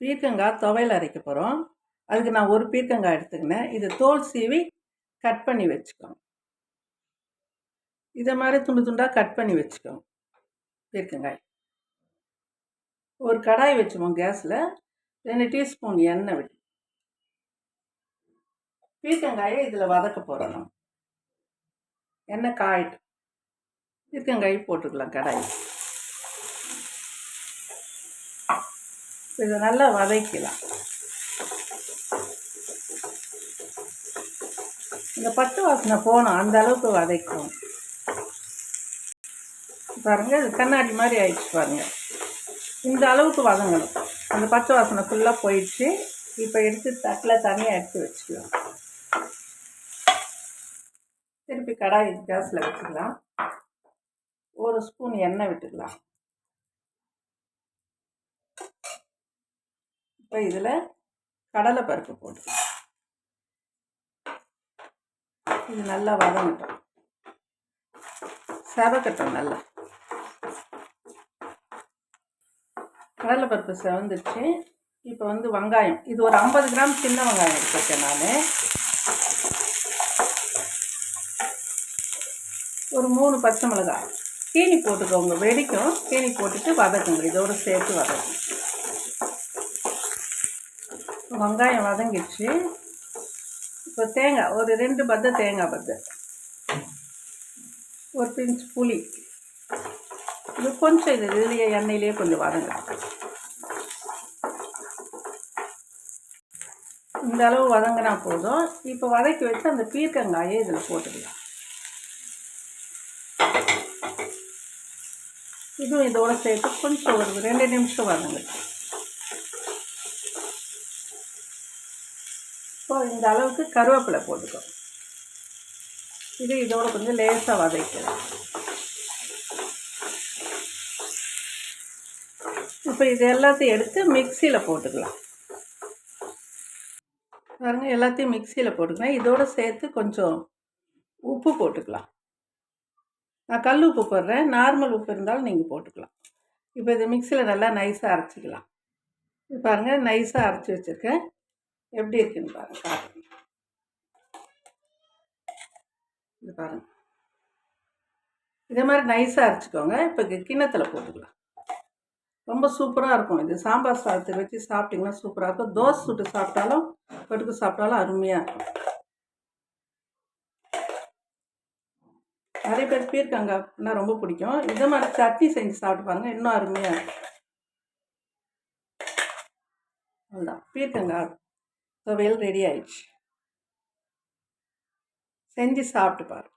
பீர்க்கங்காய் துவையல் அரைக்க போகிறோம் அதுக்கு நான் ஒரு பீர்க்கங்காய் எடுத்துக்கினேன். இது தோல் சீவி கட் பண்ணி வச்சுக்கோங்க. இதை மாதிரி துண்டு துண்டாக கட் பண்ணி வச்சுக்கோங்க பீர்க்கங்காய். ஒரு கடாய் வச்சுப்போம் கேஸில். ரெண்டு டீஸ்பூன் எண்ணெய் விட்டு பீர்க்கங்காயை இதில் வதக்க போகிறோம் நம்ம. எண்ணெய் காயிட்டு பீர்க்கங்காய் போட்டுக்கலாம் கடாய் இதை நல்லா வதக்கலாம் இந்த பச்சை வாசனை போகணும் அந்த அளவுக்கு வதக்கும் பாருங்கள் இது கண்ணாடி மாதிரி ஆயிடுச்சு பாருங்கள் இந்த அளவுக்கு வதங்கணும். அந்த பச்சை வாசனை ஃபுல்லாக போயிடுச்சு. இப்போ எடுத்து தட்டில் தனியாக எடுத்து வச்சுக்கலாம். திருப்பி கடாய் கேஸில் வச்சுக்கலாம். ஒரு ஸ்பூன் எண்ணெய் விட்டுக்கலாம். இப்போ இதில் கடலை பருப்பு போட்டுக்கலாம். இது நல்லா வதங்கட்டும். செவக்கட்டும் நல்லா. கடலை பருப்பு செவந்துச்சு. இப்போ வந்து வெங்காயம். இது ஒரு ஐம்பது கிராம் சின்ன வெங்காயம் எடுத்துருக்கேன் நான். ஒரு மூணு பச்சை மிளகாய். தீனி போட்டுக்கோங்க. வெடிக்கும். தீனி போட்டுட்டு வதக்குங்க. இதோடு சேர்த்து வதக்கும் வெங்காயம் வதங்கிடுச்சு. இப்போ தேங்காய் ஒரு ரெண்டு பத்தை தேங்காய் பத்த. ஒரு பிஞ்ச் புளி. இது கொஞ்சம் இது இதுலேயே எண்ணெயிலேயே கொஞ்சம் வதங்க. இந்த அளவு வதங்கினா போதும். இப்போ வதக்கி வச்சு அந்த பீர்க்கங்காயை இதில் போட்டுக்கலாம். இதுவும் இதோட சேர்த்து கொஞ்சம் ஒரு ரெண்டு நிமிஷம் வதங்க ஸோ இந்த அளவுக்கு கருவேப்பிலை போட்டுக்கோ இது இதோட கொஞ்சம் லேசாக வதக்கலாம் இப்போ இது எல்லாத்தையும் எடுத்து மிக்சியில் போட்டுக்கலாம். பாருங்க எல்லாத்தையும் மிக்சியில் போட்டுக்கலாம். இதோட சேர்த்து கொஞ்சம் உப்பு போட்டுக்கலாம். நான் கல் உப்பு போடுறேன். நார்மல் உப்பு இருந்தாலும் நீங்கள் போட்டுக்கலாம். இப்போ இது மிக்சியில் நல்லா நைஸாக அரைச்சிக்கலாம். பாருங்கள் நைஸாக அரைச்சி வச்சுருக்கேன். எப்படி இருக்குன்னு பாருங்கள் காட்டுங்க இது பாருங்கள் இதே மாதிரி நைஸாக அரைச்சிக்கோங்க. இப்போ கிண்ணத்தில் போட்டுக்கலாம். ரொம்ப சூப்பராக இருக்கும் இது. சாம்பார் சாதத்துக்கு வச்சு சாப்பிட்டிங்கன்னா சூப்பராக இருக்கும். தோசை சுட்டு சாப்பிட்டாலும் பட்டுக்கு சாப்பிட்டாலும் அருமையாக இருக்கும். நிறைய பேர் பீர்க்கங்காய்னா ரொம்ப பிடிக்கும். இதே மாதிரி சட்னி செஞ்சு சாப்பிட்டு பாருங்கள் இன்னும் அருமையாக இருக்கும். அதுதான் பீர்க்கங்காய் துவையல் ரெடி ஆயிடுச்சு. செஞ்சு சாப்பிட்டு பாருங்க